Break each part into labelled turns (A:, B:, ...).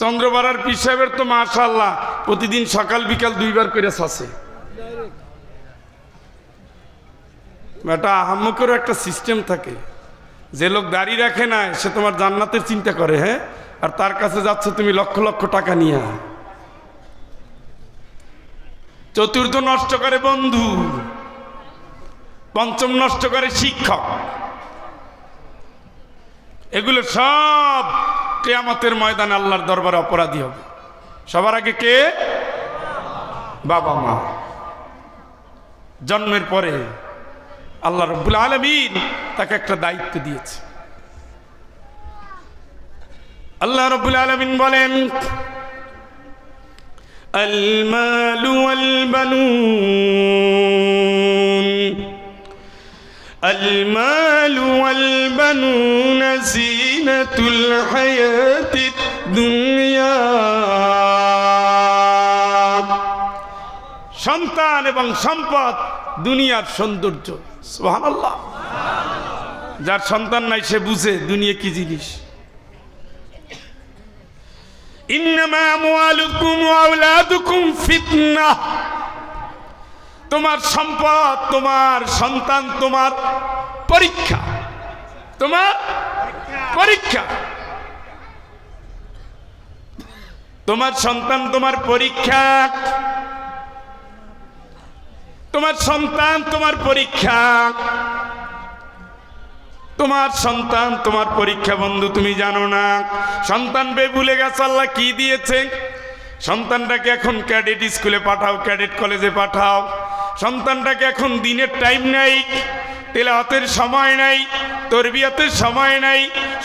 A: চন্দ্রবাড়ার পীর সাহেবের তো মাশাল্লাহ প্রতিদিন সকাল বিকাল দুইবার করে শাসে এটা আহাম্মকেরও একটা সিস্টেম থাকে। যে লোক দাড়ি রাখে না, সে তোমার জান্নাতের চিন্তা করে হ্যাঁ? আর তার কাছে যাচ্ছ, তুমি লক্ষ লক্ষ টাকা নিয়ে চতুর্থ নষ্ট করে বন্ধু, পঞ্চম নষ্ট করে শিক্ষক। এগুলো সব কেয়ামতের ময়দানে আল্লাহর দরবারে অপরাধী হবে সবার আগে কে বাবা মা জন্মের পরে আল্লাহ রব্বুল আলমিন তাকে একটা দায়িত্ব দিয়েছে আল্লাহ রব্বুল আলমিন বলেন المال والبنون المال والبنون زينة الحياة الدنيا সন্তান এবং সম্পদ দুনিয়ার সৌন্দর্য সুবহানাল্লাহ যার সন্তান নাই সে বুঝে দুনিয়া কি জিনিস ইন্নামা আমওয়ালুকুম ওয়া আওলাদুকুম ফিতনাহ তোমার সম্পদ তোমার সন্তান তোমার পরীক্ষা তোমার পরীক্ষা। তোমার সন্তান তোমার পরীক্ষা। তোমার সন্তান তোমার পরীক্ষা। তোমার সন্তান তোমার পরীক্ষা, বন্ধু, তুমি জানো না। সন্তান বে ভুলে গেছে, আল্লাহ কি দিয়েছে? সন্তানটাকে এখন ক্যাডেট স্কুলে পাঠাও, ক্যাডেট কলেজে পাঠাও। সন্তানটাকে এখন দিনের টাইম নাই। তেলাওয়াতের সময় নাই, তরবিয়াতের সময় নাই।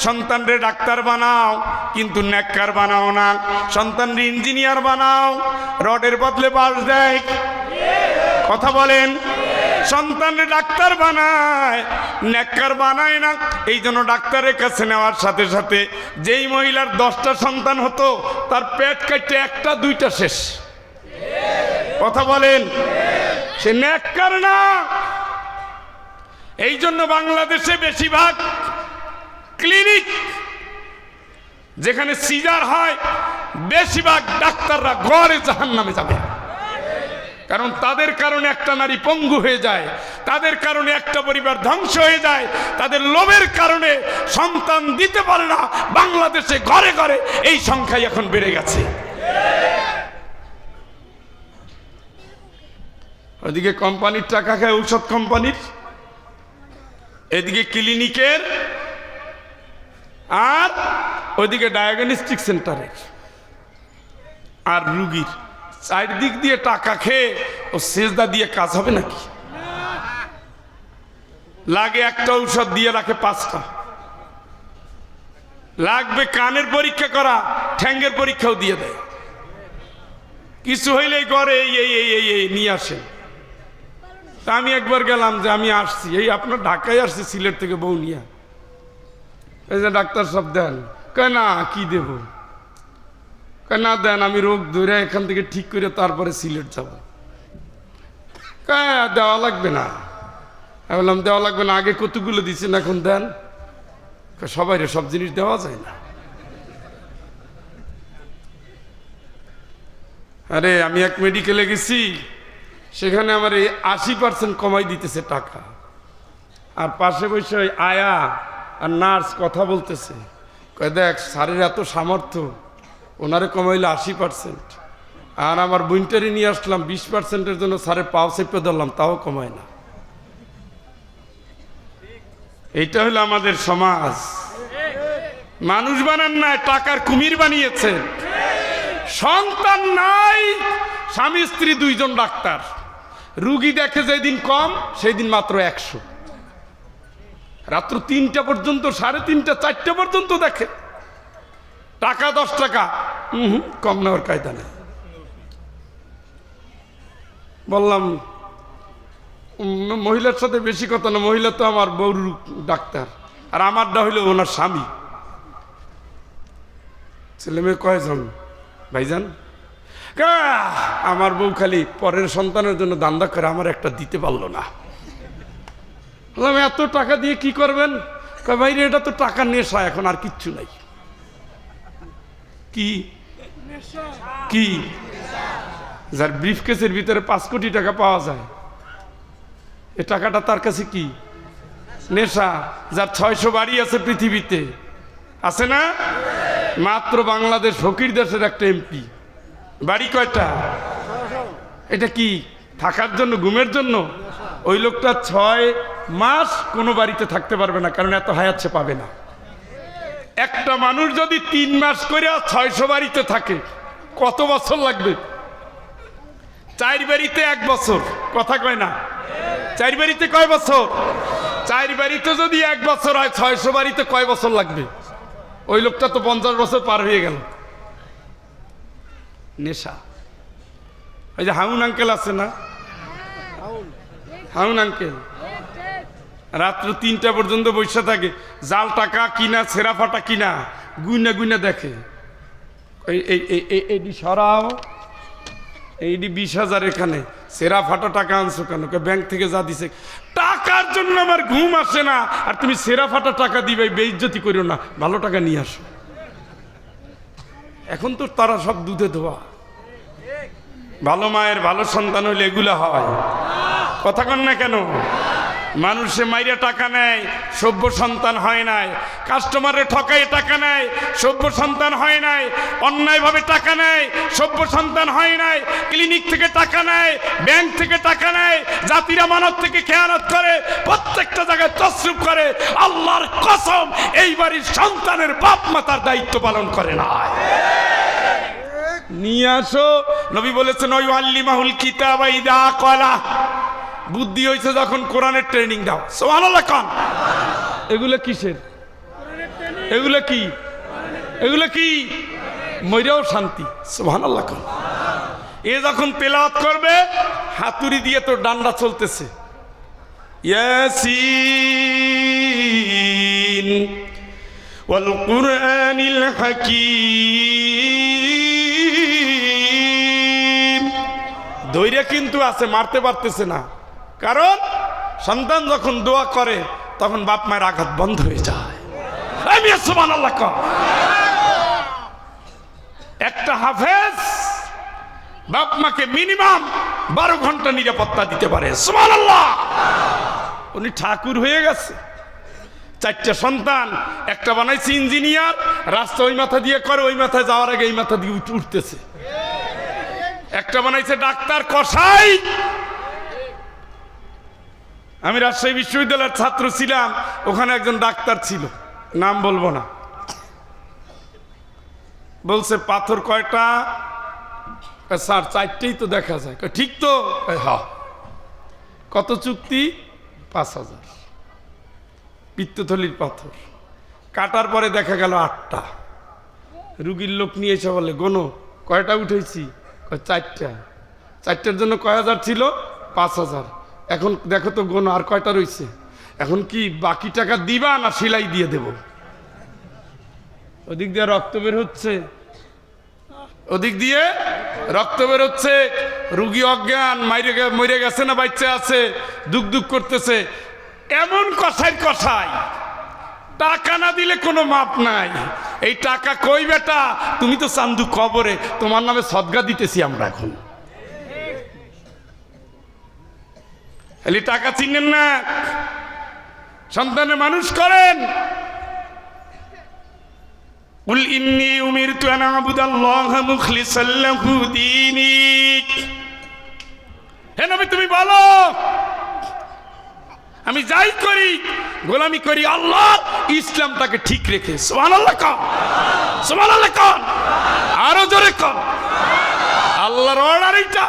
A: সন্তানরে ডাক্তার বানাও, কিন্তু ন্যাক্কার বানাও না। সন্তানরে ইঞ্জিনিয়ার বানাও, রডের বদলে বাস দেয়। কথা বলেন? সন্তানরে ডাক্তার বানায় নেককার বানায় না। এই জন্য ডাক্তারের কাছে নেওয়ার সাথে সাথে যেই মহিলার দশটা সন্তান হতো, তার পেট কাটতে একটা, দুইটা শেষ। কথা বলেন? সে নেককার না এই জন্য বাংলাদেশে বেশিরভাগ ক্লিনিক যেখানে সিজার হয়, বেশিরভাগ ডাক্তাররা ঘরে জাহান নামে যাবে। কারণ তাদের কারণে একটা নারী পঙ্গু হয়ে যায়, তাদের কারণে একটা পরিবার ধ্বংস হয়ে যায়, তাদের লোভের কারণে সন্তান দিতে পারে না। বাংলাদেশে ঘরে ঘরে এই সংখ্যাই এখন বেড়ে গেছে। ওদিকে কোম্পানির টাকা খায় ঔষধ কোম্পানির। এদিকে ক্লিনিকের আর ওদিকে ডায়াগনস্টিক সেন্টারের আর রুগীর চারদিক দিয়ে টাকা খেয়ে ও সেজদা দিয়ে কাজ হবে নাকি? লাগে একটা ঔষধ দিয়ে রাখে পাঁচটা। লাগবে কানের পরীক্ষা করা, ঠ্যাঙ্গের পরীক্ষাও দিয়ে দেয়। কিছু হইলেই করে এই এই এই এই, নিয়ে আসেন। তা আমি একবার গেলাম যে আমি আসছি। এই আপনার ঢাকায় আসছি সিলেট থেকে বউ নিয়ে। এই যে ডাক্তার সব দেন। কয়, না, কি দেবো? কয়, না, দেন, আমি রোগ ধরে এখান থেকে ঠিক করে তারপরে সিলেট যাব। কয়, দেওয়া লাগবে না। আমি বললাম, দেওয়া লাগবে না, আগে কতগুলো দিচ্ছেন এখন দেন। সবাই রে, সব জিনিস দেওয়া যায় না। আরে, আমি এক মেডিকেলে গেছি। সেখানে আমার এই আশি পার্সেন্ট কমাই দিতেছে টাকা। আর পাশে বসে ওই আয়া আর নার্স কথা বলতেছে। কয়, দেখ, স্যারের এত সামর্থ্য, ওনারে কমাইলো আশি পার্সেন্ট আর আমার বুইন্টারি নিয়ে আসলাম, বিশ পার্সেন্টের জন্য স্যারের পাও চেপে ধরলাম, তাও কমায় না। এইটা হলো আমাদের সমাজ। মানুষ বানান নাই, টাকার কুমির বানিয়েছেন। সন্তান নাই, স্বামী স্ত্রী দুইজন ডাক্তার। রুগী দেখে যেদিন কম সেই দিন মাত্র একশো। রাত্র তিনটা পর্যন্ত, সাড়ে তিনটা, চারটা পর্যন্ত দেখে। টাকা দশ টাকা হুম, কম নেওয়ার কায়দা নেই। বললাম মহিলার সাথে বেশি কথা না, মহিলা তো আমার বউর ডাক্তার, আর আমারটা হইল ওনার স্বামী। ছেলে মেয়ে কয়জন? ভাইজান? আমার বউ খালি পরের সন্তানের জন্য দান্দা করে আমার একটা দিতে পারল না। এত টাকা দিয়ে কি করবেন? ভাই এটা তো টাকার নেশা, এখন আর কিচ্ছু নাই। কি? কি? যার ব্রিফকেসের ভিতরে পাঁচ কোটি টাকা পাওয়া যায়, এ টাকাটা তার কাছে কি? নেশা, যার ছয়শো বাড়ি আছে পৃথিবীতে। আছে না? মাত্র বাংলাদেশ ফকির দেশের একটা এমপি। বাড়ি কয়টা? এটা কি থাকার জন্য, ঘুমের জন্য? ওই লোকটা ছয় মাস কোনো বাড়িতে থাকতে পারবে না, কারণ এত হায়াচ্ছে পাবে না। একটা মানুষ যদি তিন মাস করে ছয়শো বাড়িতে থাকে, কত বছর লাগবে? চার বাড়িতে এক বছর, কথা কয় না? চার বাড়িতে কয় বছর? চার বাড়িতে যদি এক বছর হয়, ছয়শো বাড়িতে কয় বছর লাগবে? ওই লোকটা তো পঞ্চাশ বছর পার হয়ে গেল। নেশা। ওই যে হাউন আঙ্কেল আছে না? হাউন। আঙ্কেল রাত্র তিনটা পর্যন্ত বসে থাকে জাল টাকা কিনা ছেঁড়া ফাটা কিনা গুইনা গুইনা দেখে। এই এই এই- এই এইটি সরাও এইটি বিশ হাজার এখানে সেরা ফাটা টাকা আনছো কেন? কে ব্যাংক থেকে যা দিছে। টাকার জন্য আমার ঘুম আসে না আর তুমি সেরা ফাটা টাকা দিবে বেইজ্জতি করিও না ভালো টাকা নিয়ে আসো। এখন তো তারা সব দুধে ধোয়া। ভালো মায়ের ভালো সন্তান হইলে এগুলো হয়। কথা কন না কেন? মানুষে মাইরে টাকা নেয়, সভ্য সন্তান হয় নাই। কাস্টমারে ঠকাই টাকা নেয়, সভ্য সন্তান হয় নাই। অন্যায়ভাবে টাকা নেয়, সভ্য সন্তান হয় নাই। ক্লিনিক থেকে টাকা নেয়, ব্যাংক থেকে টাকা নেয়, জাতিরা মানব থেকে খেয়ানত করে, প্রত্যেকটা জায়গায় তসরুপ করে। আল্লাহর কসম, এই বাড়ির সন্তানের বাপ মাতার দায়িত্ব পালন করে না নিয়ে আসো নবী বলেছেন ওই আল্লিমাহুল কিতাব ইদা কলা বুদ্ধি হয়েছে যখন কোরআনের ট্রেনিং দাও সোহানাল্লাহ খান এগুলো কিসের এগুলো কি এগুলো কি মইরাও শান্তি সোহানাল্লাহ খান এ যখন তেলাওয়াত করবে হাতুড়ি দিয়ে তোর ডান্ডা চলতেছে ইয়াসিন والقرآن الحكيم দৈর্য কিন্তু আছে, মারতে পারতেছে না। কারণ সন্তান যখন দোয়া করে, তখন বাপ মায়ের আঘাত বন্ধ হয়ে যায়। একটা হাফেজ বাপ মাকে মিনিমাম বারো ঘণ্টা নিরাপত্তা দিতে পারে। সুবহানাল্লাহ। উনি ঠাকুর হয়ে গেছে। চারটা সন্তান, একটা বানাইছে ইঞ্জিনিয়ার, রাস্তা ওই মাথা দিয়ে করে, ওই মাথায় যাওয়ার আগে এই মাথা দিয়ে উঠ- উঠতেছে। একটা বানাইছে ডাক্তার কসাই। আমি রাজশাহী বিশ্ববিদ্যালয়ের ছাত্র ছিলাম ওখানে একজন ডাক্তার ছিল নাম বলব না। বলছে পাথর কয়টা? কয়, স্যার চারটেই তো দেখা যায়। ঠিক তো? হ্যাঁ কত চুক্তি? পাঁচ হাজার। পিত্তথলির পাথর। কাটার পরে দেখা গেল আটটা। রুগীর লোক নিয়ে এসে বলে গোনো কয়টা উঠেছি? কয় চারটা। চারটার জন্য কয় হাজার ছিল? পাঁচ হাজার। এখন দেখো তো গোনো আর কয়টা রয়েছে এখন কি বাকি টাকা দিবা না সেলাই দিয়ে দেব? ওদিক দিয়ে রক্ত বের হচ্ছে। ওদিক দিয়ে রক্ত বের হচ্ছে। রুগী অজ্ঞান, মাইরে মরে গেছে না বাচ্চা আছে? দুঃখ দুঃখ করতেছে। এমন কষাই কষাই টাকা না দিলে কোনো মাপ নাই। এই টাকা কই বেটা তুমি তো চান্দু কবরে তোমার নামে সদগা দিতেছি আমরা এখন খালি টাকা চিনেন না সন্তানের মানুষ করেন قل إني أمرت أن أعبد الله مخلصا له ديني হে নবী তুমি বলো আমি যাই করি, গোলামি করি, আল্লাহ ইসলামটাকে ঠিক রেখে সোমান আল্লাহ কন সোমান আল্লাহ কন, আরও জোরে আল্লাহর অর্ডার এইটা,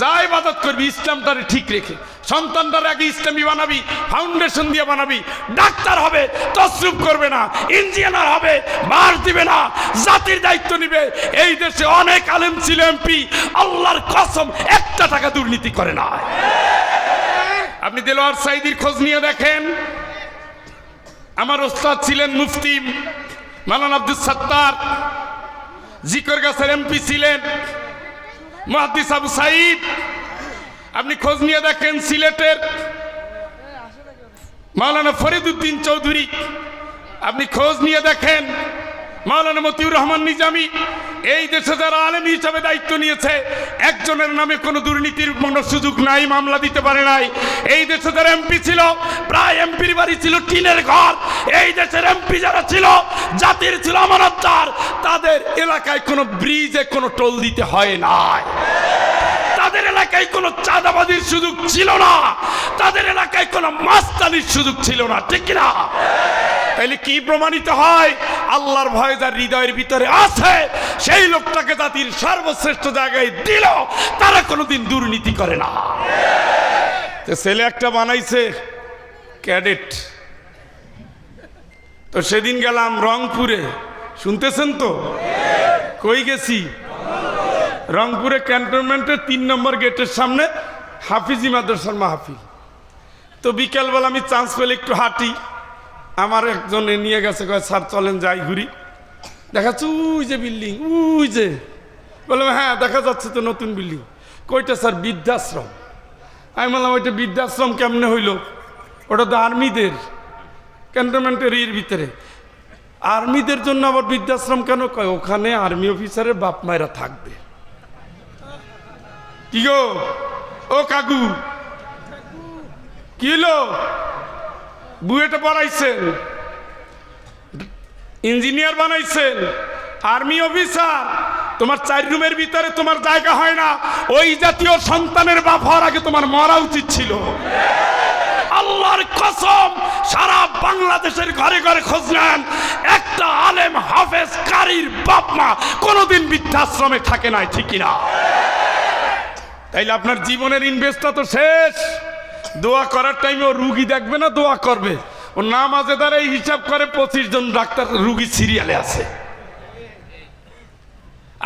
A: যা ইবাদত করবি, ইসলামটারে ঠিক রেখে, সন্তানটার আগে ইসলামী বানাবি ফাউন্ডেশন দিয়ে বানাবি, ডাক্তার হবে, তসরুপ করবে না ইঞ্জিনিয়ার হবে, মার দিবে না, জাতির দায়িত্ব নিবে। এই দেশে অনেক আলেম ছিল এমপি, আল্লাহর কসম, একটা টাকা দুর্নীতি করে না আপনি দেলোয়ার সাইদির খোঁজ নিয়ে দেখেন। আমার ওস্তাদ ছিলেন মুফতি মালান আব্দুল সত্তার। জিকর গাছের এমপি ছিলেন মহাদিস আবু সাইদ। আপনি খোঁজ নিয়ে দেখেন সিলেটের মাওলানা ফরিদুদ্দিন চৌধুরী। আপনি খোঁজ নিয়ে দেখেন মাওলানা মতিউর রহমান নিজামি, এই দেশে যারা আলেম হিসাবে দায়িত্ব নিয়েছে, একজনের নামে কোনো দুর্নীতির কোনো সুযোগ নাই, মামলা দিতে পারে নাই। এই দেশে যারা এমপি ছিল, প্রায় এমপির বাড়ি ছিল টিনের ঘর। এই দেশের এমপি যারা ছিল, জাতির ছিল আমানতদার। তাদের এলাকায় কোনো ব্রিজে কোনো টোল দিতে হয় নাই। তাদের এলাকায় কোনো চাঁদাবাজির সুযোগ ছিল না। তাদের এলাকায় কোনো মাস্তানির সুযোগ ছিল না, ঠিক না তাইলে কি প্রমাণিত হয়? আল্লাহর ভয় যার হৃদয়ের ভিতরে আছে, সেই লোকটাকে জাতির সর্বশ্রেষ্ঠ জায়গায় দিল, তারা কোনোদিন দুর্নীতি করে না। তো ছেলে একটা বানাইছে, ক্যাডেট। তো সেদিন গেলাম রংপুরে। শুনতেছেন তো? কই গেছি? রংপুরে ক্যান্টনমেন্টের তিন নম্বর গেটের সামনে হাফিজি মাদ্রাসার মাহফিল। তো বিকেলবেলা আমি চান্স পেলে একটু হাঁটি। আমার একজন নিয়ে গেছে, কয়, স্যার, চলেন যাই ঘুরি। দেখাচ্ছে, উই যে বিল্ডিং, উই যে। বললাম হ্যাঁ দেখা যাচ্ছে তো নতুন বিল্ডিং। কইটা, স্যার, বৃদ্ধাশ্রম। আমি বললাম, ওইটা বৃদ্ধাশ্রম কেমনে হইল? ওটা তো আর্মিদের, ক্যান্টনমেন্টের ইয়ের ভিতরে। আর্মিদের জন্য আবার বৃদ্ধাশ্রম কেন? কয়, ওখানে আর্মি অফিসারের বাপ মায়েরা থাকবে। কি গো? ও কাকু। কি বুয়েটা পড়াইছেন, ইঞ্জিনিয়ার বানাইছেন, আর্মি অফিসার, তোমার চার রুমের ভিতরে তোমার জায়গা হয় না, ওই জাতীয় সন্তানের বাপ হওয়ার আগে তোমার মরা উচিত ছিল। আল্লাহর কসম, সারা বাংলাদেশের ঘরে ঘরে খোঁজ নেন, একটা আলেম হাফেজ কারির বাপ মা কোনোদিন বৃদ্ধাশ্রমে থাকে নাই, ঠিক না তাইলে আপনার জীবনের ইনভেস্টটা তো শেষ। দোয়া করার টাইমে ও রুগী দেখবে না, দোয়া করবে। ও নামাজে এই হিসাব করে পঁচিশ জন ডাক্তার রুগী সিরিয়ালে আছে।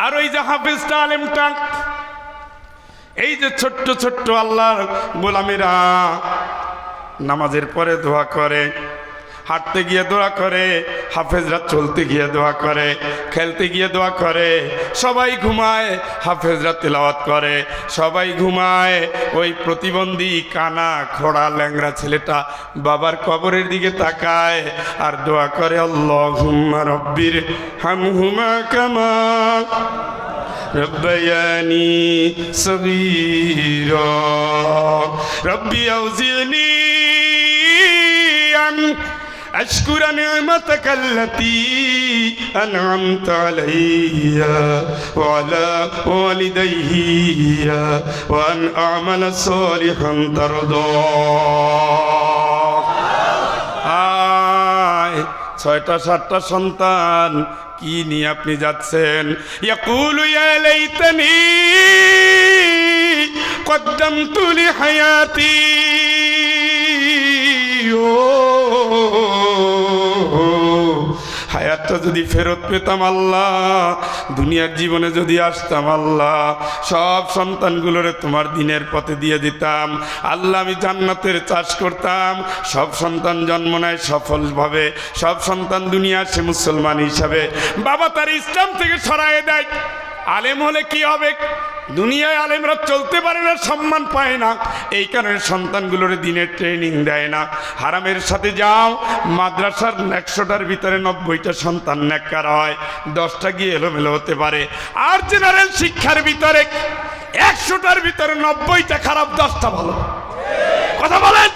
A: আর ওই যে হাফেজটা আলেমটা, এই যে ছোট্ট ছোট্ট আল্লাহর গোলামেরা, নামাজের পরে দোয়া করে। হাঁটতে গিয়ে দোয়া করে হাফেজরা চলতে গিয়ে দোয়া করে খেলতে গিয়ে দোয়া করে সবাই ঘুমায় হাফেজরা তেলাওয়াত করে সবাই ঘুমায় ওই প্রতিবন্ধী কানা খোড়া ল্যাংরা ছেলেটা বাবার কবরের দিকে তাকায় আর দোয়া করে আল্লাহ হুম্মা রব্বির হাম হুমা কামা ربياني صغيرا ربي أوزعني أن أشكر نعمتك التي أنعمت علي وعلى والدي وأن أعمل صالحا ترضاه আয় ছয়টা সাতটা সন্তান কি নিয়ে আপনি যাচ্ছেন ইয়াকুলু ইয়া লাইতানি কদ্দামতু লিহায়াতি ও হায়াতটা যদি ফেরত পেতাম আল্লাহ, দুনিয়ার জীবনে যদি আসতাম আল্লাহ, সব সন্তানগুলোরে তোমার দিনের পথে দিয়ে দিতাম। আল্লাহ আমি জান্নাতের চাষ করতাম, সব সন্তান জন্ম নেয় সফলভাবে, সব সন্তান দুনিয়ার সে মুসলমান হিসাবে। বাবা তার ইসলাম থেকে সরায় দেয়। আলেম হলে কি হবে? দুনিয়ায় আলেমরা চলতে পারে না, সম্মান পায় না। এই কারণে সন্তানগুলোর দিনের ট্রেনিং দেয় না। হারামের সাথে যাও, মাদ্রাসার একশোটার ভিতরে নব্বইটা সন্তান ন্যাক্কার হয়। দশটা গিয়ে এলোমেলো হতে পারে। আর জেনারেল শিক্ষার ভিতরে একশোটার ভিতরে নব্বইটা খারাপ, দশটা ভালো। কথা বলেন?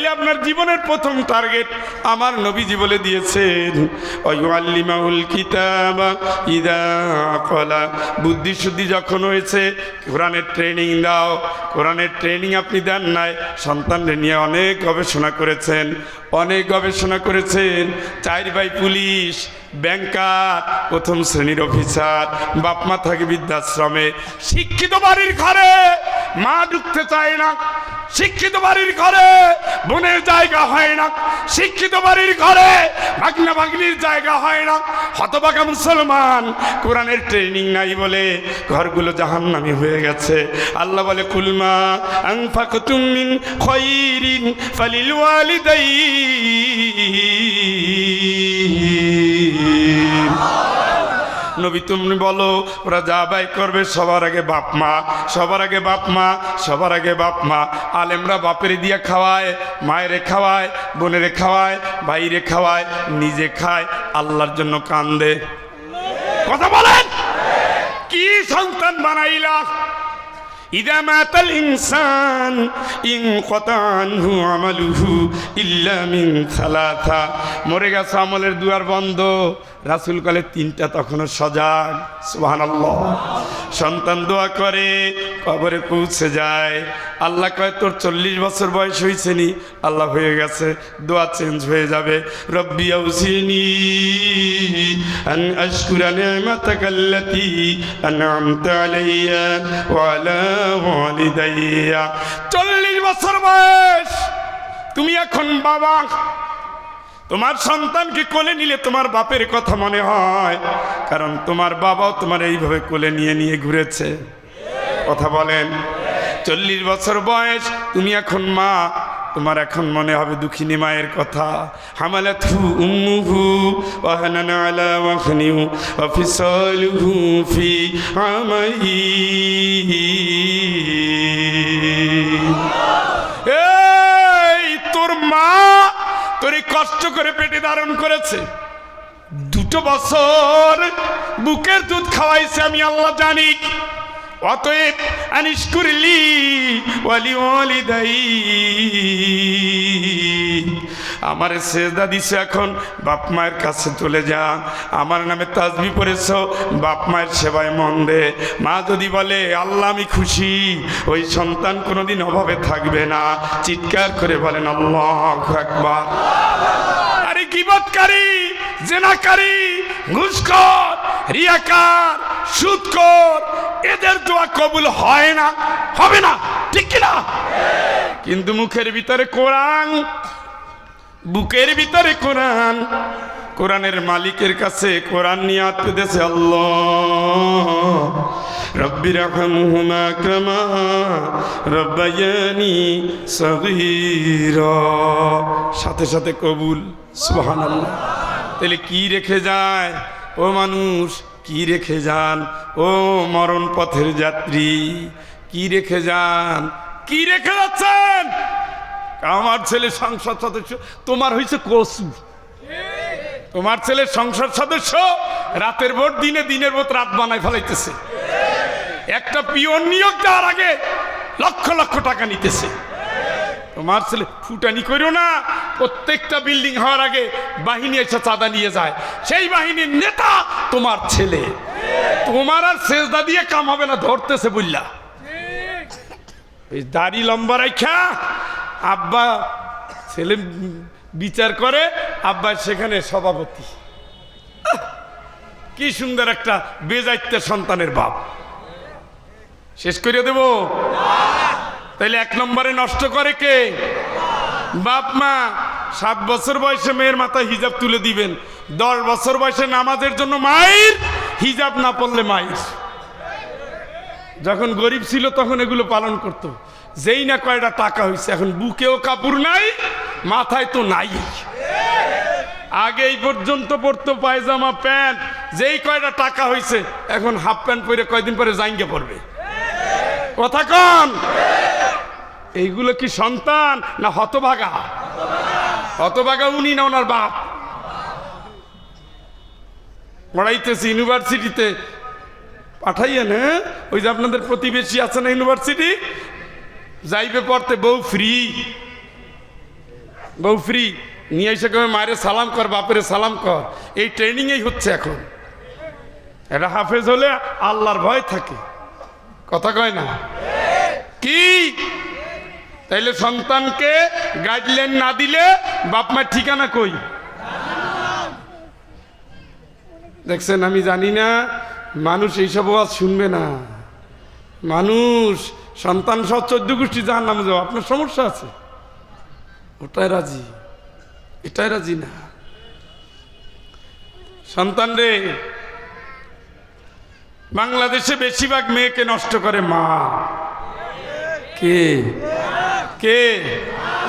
A: তাইলে আপনার জীবনের প্রথম টার্গেট আমার নবীজি বলে দিয়েছেন। বুদ্ধি শুদ্ধি যখন হয়েছে, কোরআনের ট্রেনিং দাও। কোরআনের ট্রেনিং আপনি দেন নাই, সন্তানদের নিয়ে অনেক গবেষণা করেছেন, অনেক গবেষণা করেছেন। চার ভাই পুলিশ ব্যাংকার প্রথম শ্রেণির অফিসার বাপমা থাকে বৃদ্ধাশ্রমে। শিক্ষিত বাড়ির ঘরে মা ঢুকতে চায় না। শিক্ষিত বাড়ির ঘরে বোনের জায়গা হয় না। শিক্ষিত বাড়ির ঘরে ভাগনা ভাগ্নির জায়গা হয় না। হতবাগা মুসলমান, কোরআনের ট্রেনিং নাই বলে ঘরগুলো জাহান্নামি হয়ে গেছে। আল্লাহ বলে কুলমা আনফাকতুম মিন খৈরিন ফালিল ওয়ালিদাইন নবী তুমি বলো, ওরা যা বাই করবে সবার আগে বাপ মা, সবার আগে বাপ মা, সবার আগে বাপ মা। আলেমরা বাপের দিয়া খাওয়ায়, মায়েরে খাওয়ায়, বোনেরে খাওয়ায়, ভাইরে খাওয়ায়, নিজে খায়, আল্লাহর জন্য কান্দে। কথা বলেন! কি সন্তান বানাইলা? ইদা মাতাল ইনসান, ইন কতানহু আমালুহু ইল্লা মিন সালাথা মরে গেছে আমলের দুয়ার বন্ধ। রাসুল কলে তিনটা তখনও সজাগ। সুবহানাল্লাহ। সন্তান দোয়া করে, কবরে পৌঁছে যায়। আল্লাহ কয়, তোর চল্লিশ বছর বয়স হয়েছে নি? আল্লাহ হয়ে গেছে। দোয়া চেঞ্জ হয়ে যাবে। রব্বি চল্লিশ বছর বয়স! তুমি এখন বাবা। তোমার সন্তানকে কোলে নিলে তোমার বাপের কথা মনে হয়। কারণ তোমার বাবাও তোমার এইভাবে কোলে নিয়ে নিয়ে ঘুরেছে। কথা বলেন। চল্লিশ বছর বয়স, তুমি এখন মা, তোমার এখন মনে হবে দুঃখিনী মায়ের কথা। ফি আমাইন এই কষ্ট করে পেটে ধারণ করেছে। দুটো বছর বুকের দুধ খাওয়াইছে, আমি আল্লাহ জানি। অতএব আনিস করলি ওয়ালি দাই আমার সেজদা দিছে এখন, বাপ মায়ের কাছে চলে যা। আমার নামে তাজবি পড়েছ, বাপ মায়ের সেবায় মন দে। মা যদি বলে, আল্লাহ, আমি খুশি। ওই সন্তান কোনোদিন অভাবে থাকবে না। চিৎকার করে বলেন, আল্লাহ একবার আরে গিবৎকারী, জেনাকারী, ঘুষখোর, রিয়াকার, সুদখোর, এদের দোয়া কবুল হয় না, হবে না, ঠিক কিনা? কিন্তু মুখের ভিতরে কোরআন বুকের ভিতরে কোরআন, কোরআনের মালিকের কাছে কোরআন নিয়ে আত্মদেশে আল্লাহ। রব্বি রহমহুমা কামা রব্বায়ানি সগীরা। সাথে সাথে কবুল, সুবহানাল্লাহ। তাহলে কি রেখে যায়? ও মানুষ, কি রেখে যান? ও মরণ পথের যাত্রী, কি রেখে যান? কি রেখে যাচ্ছেন? আমার ছেলে সংসদ সদস্য, তোমার হয়েছে কসু। তোমার ছেলে সংসদ সদস্য, রাতের ভোট দিনে দিনের ভোট রাত বানায় ফেলাইতেছে। একটা পিওন নিয়োগ দেওয়ার আগে লক্ষ লক্ষ টাকা নিতেছে। তোমার ছেলে ফুটানি করো না, প্রত্যেকটা বিল্ডিং হওয়ার আগে বাহিনী এসে চাঁদা নিয়ে যায়। সেই বাহিনীর নেতা তোমার ছেলে। তোমার আর সেজদা দিয়ে কাম হবে না, ধরতেছে এই দাড়ি লম্বা রাখা আব্বা ছেলে বিচার করে, আব্বা সেখানে সভাপতি! কি সুন্দর একটা বেজাইতে সন্তানের বাপ। শেষ করে দেব? তাইলে এক নম্বরে নষ্ট করে কে? বাপ মা, সাত বছর বয়সে মেয়ের মাথায় হিজাব তুলে দিবেন, দশ বছর বয়সে নামাজের জন্য মায়ের হিজাব না পড়লে মায়ের। যখন গরিব ছিল তখন এগুলো পালন করত। যেই না কয়টা টাকা হয়েছে এখন বুকেও কাপড় নাই, মাথায় তো নাই। আগে এই পর্যন্ত পড়তো পায়জামা, প্যান্ট, যেই কয়টা টাকা হয়েছে এখন হাফ প্যান্ট পরে কয়দিন পরে জাইঙ্গে পড়বে কথা কন? এইগুলো কি সন্তান না হতভাগা? হতভাগা উনি না ওনার বাপ? পড়াইতেছি ইউনিভার্সিটিতে। পাঠাইয়েন হ্যাঁ? ওই যে আপনাদের প্রতিবেশী আছে না ইউনিভার্সিটি? যাইবে পড়তে বউ ফ্রি বউ ফ্রি নিয়ে এসে কমে মায়ের সালাম কর, বাপের সালাম কর। এই ট্রেনিংয়েই হচ্ছে এখন। এটা হাফেজ হলে আল্লাহর ভয় থাকে। কথা কয় না? কি? তাইলে সন্তানকে গাইডলাইন না দিলে বাপ মার ঠিকানা কই? দেখছেন, আমি জানি না, মানুষ এইসব আওয়াজ শুনবে না। মানুষ সন্তান সহ চোদ্দ গোষ্ঠী যার নামে যাও আপনার সমস্যা আছে। ওটাই রাজি। এটাই রাজি না। সন্তান রে বাংলাদেশে বেশিরভাগ মেয়েকে নষ্ট করে মা। কে? কে?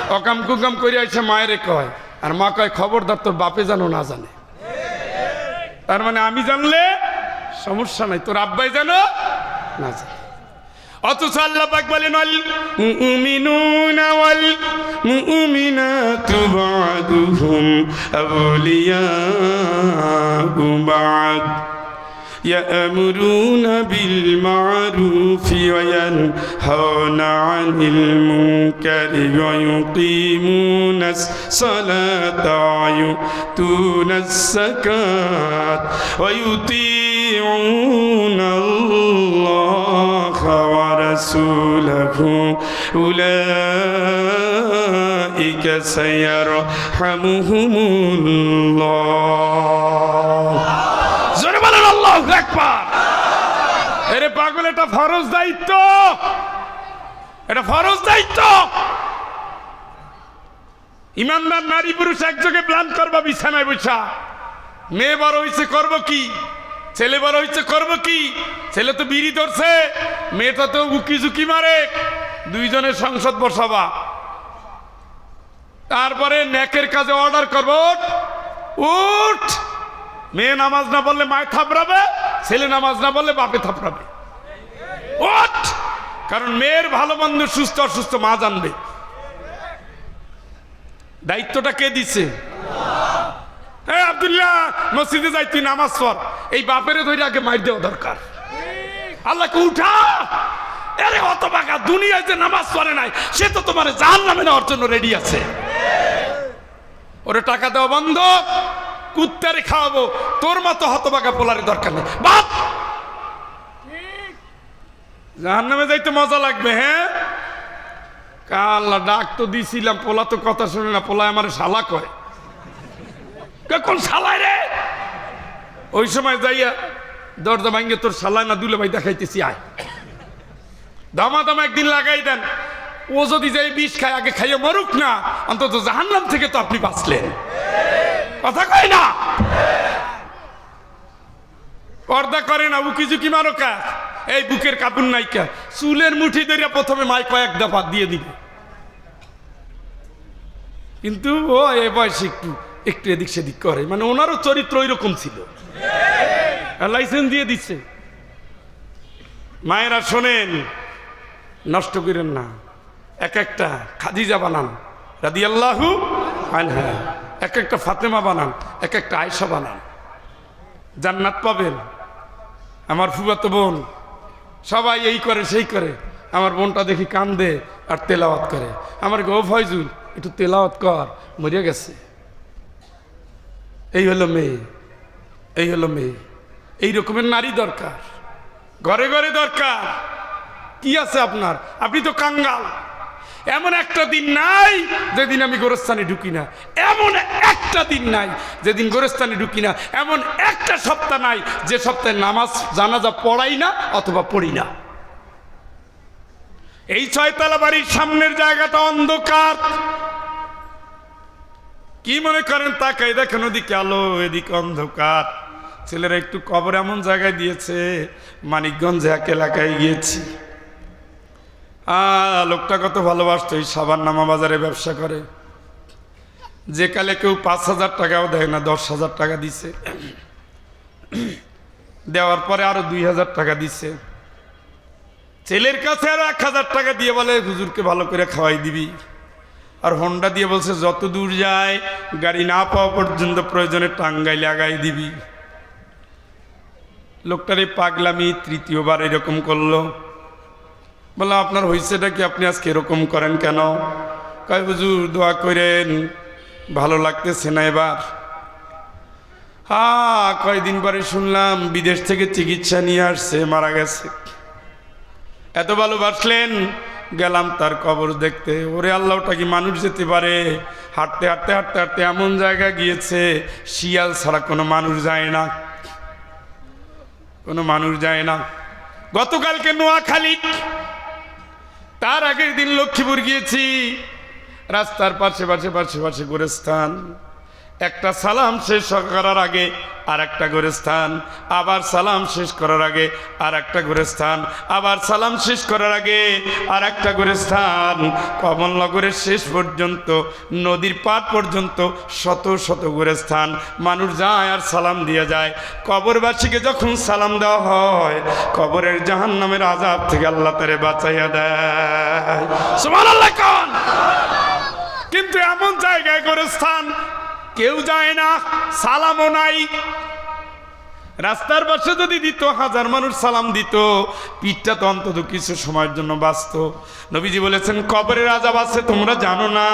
A: অকাম কুকাম করে আইসে মায়েরে কয়। আর মা কয় খবরদার তোর বাপে জানো না জানে। তার মানে আমি জানলে সমস্যা নাই তোর আব্বাই জানো না জানে। অথচ আল্লাহ পাক বলেন আল মুমিনুনা ওয়াল মুমিনাতু বা'দুহুম আউলিয়াউ বা'দ يأمرون بالمعروف وينهون عن المنكر ويقيمون الصلاة ويؤتون الزكاة ويطيعون الله ورسوله أولئك سيرحمهم الله জোরে বলেন আল্লাহ একবার এরে পাগল এটা ফরজ দায়িত্ব এটা ফরজ দায়িত্ব ইমানদার নারী পুরুষ একযোগে প্ল্যান করবা বিছানায় বসা মেয়ে বড় হয়েছে করব কি ছেলে বড় হয়েছে করব কি? ছেলে তো বিড়ি ধরছে মেয়েটা তো উকি ঝুঁকি মারে দুইজনের সংসদ বসাবা। তারপরে ন্যাকের কাজে অর্ডার করব উঠ, উঠ। মেয়ে নামাজ না বললে মায় থাপড়াবে ছেলে নামাজ না বললে বাপে থাপড়াবে। ওঠ কারণ মেয়ের ভালো মন্দ সুস্থ অসুস্থ মা জানবে। দায়িত্বটা কে দিছে? হ্যাঁ আব্দুল্লাহ মসজিদে যাই তুই নামাজ পড়। এই বাপেরে ধরে আগে মার দেওয়া দরকার। আল্লাহকে উঠা। আরে অত বাঁকা দুনিয়ায় যে নামাজ পড়ে নাই, সে তো তোমার জান নামে নেওয়ার জন্য রেডি আছে। ওরে টাকা দেওয়া বন্ধ, কুত্তারে খাওয়াবো, তোর মতো হতবাগা পোলারে দরকার নেই। বাপ জাহান নামে যাইতে মজা লাগবে হ্যাঁ? কাল্লা ডাক তো দিছিলাম, পোলা তো কথা শুনে না পোলা আমার শালা কয়। কোন শালায় রে? ওই সময় যাইয়া দরজা ভাঙ্গে তোর শালায় না দুলে ভাই দেখাইতেছি, আয়। দামা দামা একদিন লাগাই দেন। ও যদি যাই বিষ খায়, আগে খাইয়ে মরুক না, অন্তত জাহান্নাম থেকে তো আপনি বাঁচলেন। কথা কয় না? পর্দা করে না উকি ঝুঁকি মারো কা। এই বুকের কাপড় নাইকা চুলের মুঠি ধরে প্রথমে মাই কয়েক দফা দিয়ে দিবে। কিন্তু ও এ বয়সে একটু একটু এদিক সেদিক করে। মানে ওনারও চরিত্র ওইরকম ছিল। লাইসেন্স দিয়ে দিচ্ছে মায়েরা শোনেন, নষ্ট করেন না। এক একটা খাদিজা বানান রাদি আল্লাহু এক একটা ফাতেমা বানান, এক একটা আয়সা বানান। জান্নাত পাবেন। আমার ফুবাতো বোন, সবাই এই করে, সেই করে। আমার বোনটা দেখি কান্দে আর তেলাওয়াত করে। আমার গো ফয়জুল, একটু তেলাওয়াত কর, মরিয়া গেছে। এই হলো মেয়ে, এই হলো মেয়ে। এই রকমের নারী দরকার। ঘরে ঘরে দরকার। কি আছে আপনার? আপনি তো কাঙ্গাল। এমন একটা দিন নাই যেদিন আমি গোরস্থানে ঢুকি না। এমন একটা দিন নাই যেদিন গোরস্থানে ঢুকি না। এমন একটা সপ্তাহ নাই যে সপ্তাহে নামাজ, জানাজা পড়াই না অথবা পড়ি না। এই ছয়তলা বাড়ির সামনের জায়গাটা অন্ধকার। কি মনে করেন তাকাই দেখেন ওদিকে আলো, এদিকে অন্ধকার। ছেলেরা একটু কবর এমন জায়গায় দিয়েছে, মানিকগঞ্জ এক এলাকায় গিয়েছি। আ লোকটা কত ভালোবাসতো, এই সাবান নামা বাজারে ব্যবসা করে। যে কালে কেউ পাঁচ হাজার টাকাও দেয় না, দশ হাজার টাকা দিছে। দেওয়ার পরে আরও দুই হাজার টাকা দিছে। ছেলের কাছে আরও এক হাজার টাকা দিয়ে বলে, হুজুরকে ভালো করে খাওয়াই দিবি। আর হন্ডা দিয়ে বলছে, যত দূর যায়, গাড়ি না পাওয়া পর্যন্ত প্রয়োজনে টাঙ্গাই লাগাই দিবি। লোকটার এই পাগলামি তৃতীয়বার এরকম করল। বললাম, আপনার হয়েছেটা কি? আপনি আজকে এরকম করেন কেন? কয়, হুজুর, দোয়া করেন, ভালো লাগতেছে না এবার। হা, কয়দিন পরে শুনলাম, বিদেশ থেকে চিকিৎসা নিয়ে আসছে, মারা গেছে। এত ভালোবাসলেন গেলাম তার কবর দেখতে। ওরে আল্লাহটা কি মানুষ যেতে পারে? হাঁটতে হাঁটতে হাঁটতে হাঁটতে এমন জায়গায় গিয়েছে, শিয়াল ছাড়া কোনো মানুষ যায় না। কোনো মানুষ যায় না। গতকালকে নোয়াখালী, তার আগের দিন লক্ষ্মীপুর গিয়েছি। রাস্তার পাশে পাশে পাশে পাশে গোরস্থান। একটা সালাম শেষ করার আগে আর একটা গোরস্থান, আবার সালাম শেষ করার আগে আর একটা গোরস্থান, আবার সালাম শেষ করার আগে আর একটা গোরস্থান। কমলনগরের শেষ পর্যন্ত, নদীর পাট পর্যন্ত শত শত ঘুরে স্থান মানুষ যায় আর সালাম দিয়ে যায়। কবরবাসীকে যখন সালাম দেওয়া হয়, কবরের জাহান নামের আজাব থেকে আল্লাহ তারে বাঁচাইয়া দেয়। কিন্তু এমন জায়গায় গোরস্থান কেউ যায় না, সালামও নাই। রাস্তার পাশে যদি দিত, হাজার মানুষ সালাম দিত পিঠটা তো অন্তত কিছু সময়ের জন্য বাঁচত। নবীজি বলেছেন, কবরের আজাব আছে, তোমরা জানো না,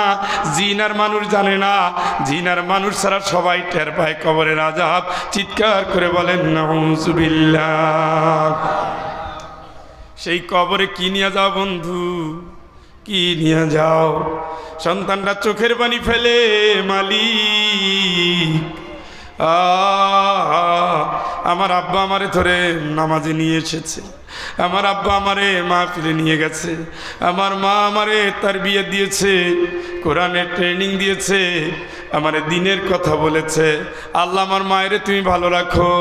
A: জিনার মানুষ জানে না। জিনার মানুষ ছাড়া সবাই টের পায় কবরের আজাব চিৎকার করে বলেন নাউজুবিল্লাহ সেই কবরে কি নিয়ে যাও বন্ধু? কি নিয়ে যাও? সন্তানরা চোখের পানি ফেলে, মালিক। আমার আব্বা আমারে ধরে নামাজে নিয়ে এসেছে। আমার আব্বা আমারে মা ফিরে নিয়ে গেছে। আমার মা আমারে তার বিয়ে দিয়েছে, কোরআনের ট্রেনিং দিয়েছে, আমারে দিনের কথা বলেছে। আল্লাহ আমার মায়েরে তুমি ভালো রাখো,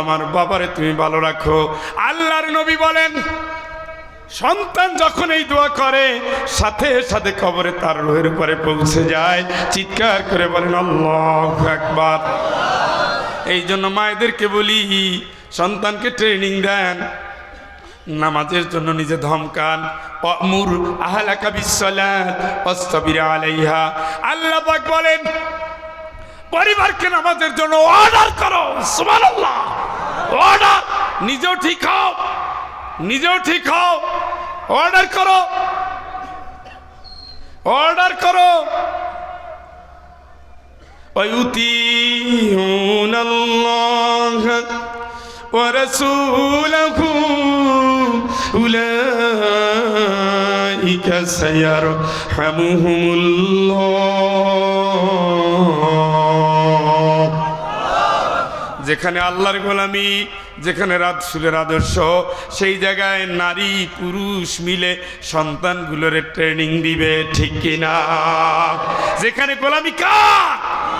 A: আমার বাবারে তুমি ভালো রাখো। আল্লাহর নবী বলেন সন্তান যখন এই দোয়া করে, সাথে সাথে খবরে তার রোহের উপরে পৌঁছে যায়। চিৎকার করে বলেন, আল্লাহ একবার এই জন্য মায়েদেরকে বলি, সন্তানকে ট্রেনিং দেন, নামাজের জন্য নিজে ধমকান অমুর আহলাকা বিশ্বলাত অস্তবির আলাইহা। আল্লাহ পাক বলেন, পরিবারকে নামাজের জন্য অর্ডার করো, সুবহানাল্লাহ। অর্ডার নিজেও ঠিক হও নিজেও ঠিক হও অর্ডার করো অর্ডার করো ويطيعون الله ورسوله أولئك سيرحمهم الله যেখানে আল্লাহর গোলামি, যেখানে রাজসুলের আদর্শ, সেই জায়গায় নারী, পুরুষ মিলে সন্তানগুলোর ট্রেনিং দিবে, ঠিক কিনা? যেখানে গোলামি কার?